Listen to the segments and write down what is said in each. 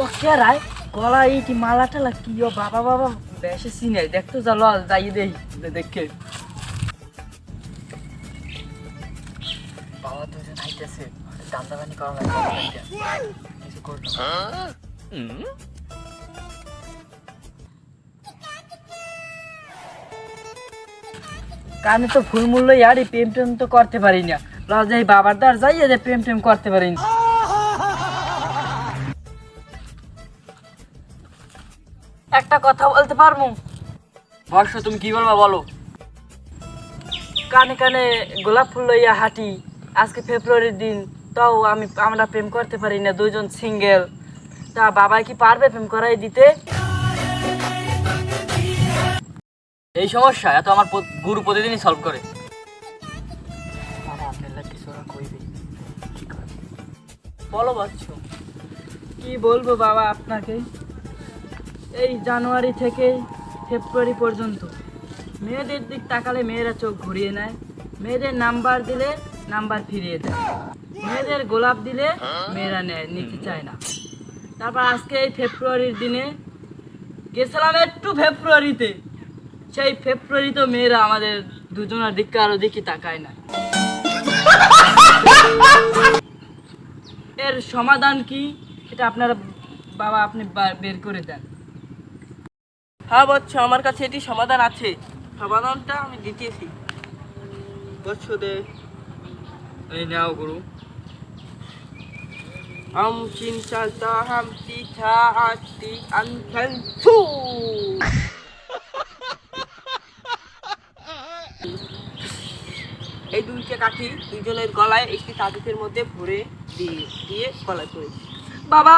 ও গলা মালা টালা কি ও বাবা বাবা। বেশি সিনে দেখতো যাই দেই দেখে। করল কানে তো ফুল মূল্য, ইয়ারই প্রেম টেম তো করতে পারি না। লজ লজাই বাবার দ্বার যাই প্রেম টেম করতে পারি না। একটা কথা বলতে পারব? বর্ষ তুমি কি বলবা বলো? কানে কানে গোলাপ ফুল লইয়া হাঁটি আজকে ফেব্রুয়ারির দিন তাও আমি আমরা প্রেম করতে পারি না দুইজন সিঙ্গেল তা বাবা কি পারবে প্রেম করাই দিতে? এই সমস্যা এত আমার গুরু প্রতিদিনই সলভ করে। বলো বাচ্চ কি বলব বাবা আপনাকে? এই জানুয়ারি থেকে ফেব্রুয়ারি পর্যন্ত। মেয়েদের দিক তাকালে মেয়েরা চোখ ঘুরিয়ে নেয়। মেয়েদের নাম্বার দিলে নাম্বার ফিরিয়ে দেয়। মেয়েদের গোলাপ দিলে মেয়েরা নেয়, নিতে চায় না। তারপর আজকে এই ফেব্রুয়ারির দিনে গেছিলাম একটু ফেব্রুয়ারিতে। সেই ফেব্রুয়ারিতে মেয়েরা আমাদের দুজনের দিকে আরও দিকে তাকায় না। এর সমাধান কি? এটা আপনারা বাবা আপনি বের করে দেন। হ্যাঁ বৎস আমার কাছে এটি সমাধান আছে। সমাধানটা আমি দিতেছি। বলছো দে। এই নাও গুরু। আম চিন্তা হাম পিঠা আতি আনখান থু। এই দুইটা কাঠি দুজনের গলায় একটি তাবিজের মধ্যে ভরে দিয়ে দিয়ে গলায় করেছি বাবা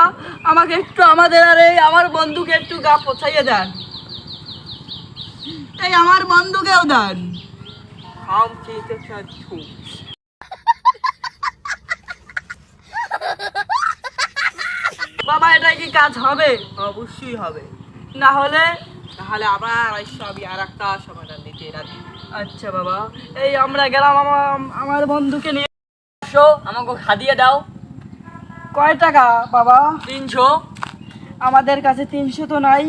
আমাকে একটু আমাদের আর এই আমার বন্ধুকে একটু গা পৌঁছাইয়ে যান এই আমার বন্ধুকেও দেন। চাচ্ছু বাবা এটা কি কাজ হবে? অবশ্যই হবে। না হলে? তাহলে আবার সবই আর একটা সমাধান দিতে রাজি। আচ্ছা বাবা এই আমরা গেলাম আমার আমার বন্ধুকে নিয়ে। আসো আমাকে খাদিয়ে দাও। কয় টাকা বাবা? তিনশো। আমাদের কাছে তিনশো তো নাই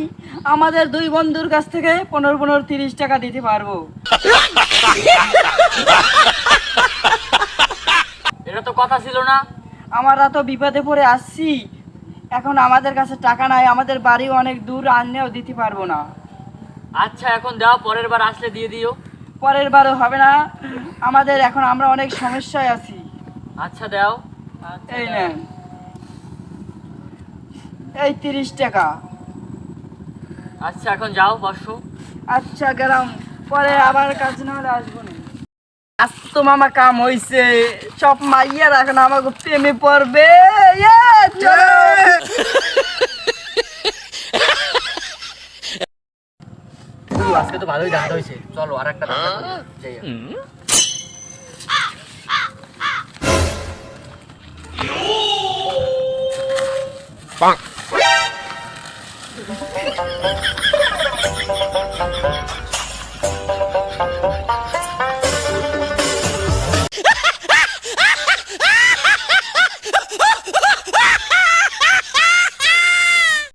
আমাদের দুই বন্ধুর কাছ থেকে পনেরো পনেরো তিরিশ টাকা দিতে পারব। এটা তো কথা ছিল না। আমরা তো বিপদে পড়ে আসছি। এখন আমাদের কাছে টাকা নাই আমাদের বাড়ি অনেক দূর আনলেও দিতে পারব না। আচ্ছা এখন দাও পরের বার আসলে দিয়ে দিও। পরের বারও হবে না। আমাদের এখন আমরা অনেক সমস্যায় আছি। আচ্ছা দাও। এই নেন। এই তিরিশ টাকা। আচ্ছা এখন যাও বসো। আচ্ছা গেলাম। পরে আবার কাজ না হলে আসব না। আজ তো মামা কাম হইছে। সব মাইয়ার এখন আমাকে প্রেমে পড়বে। আজকে তো ভালোই জানতে হয়েছে চলো আর একটা যাই Oh.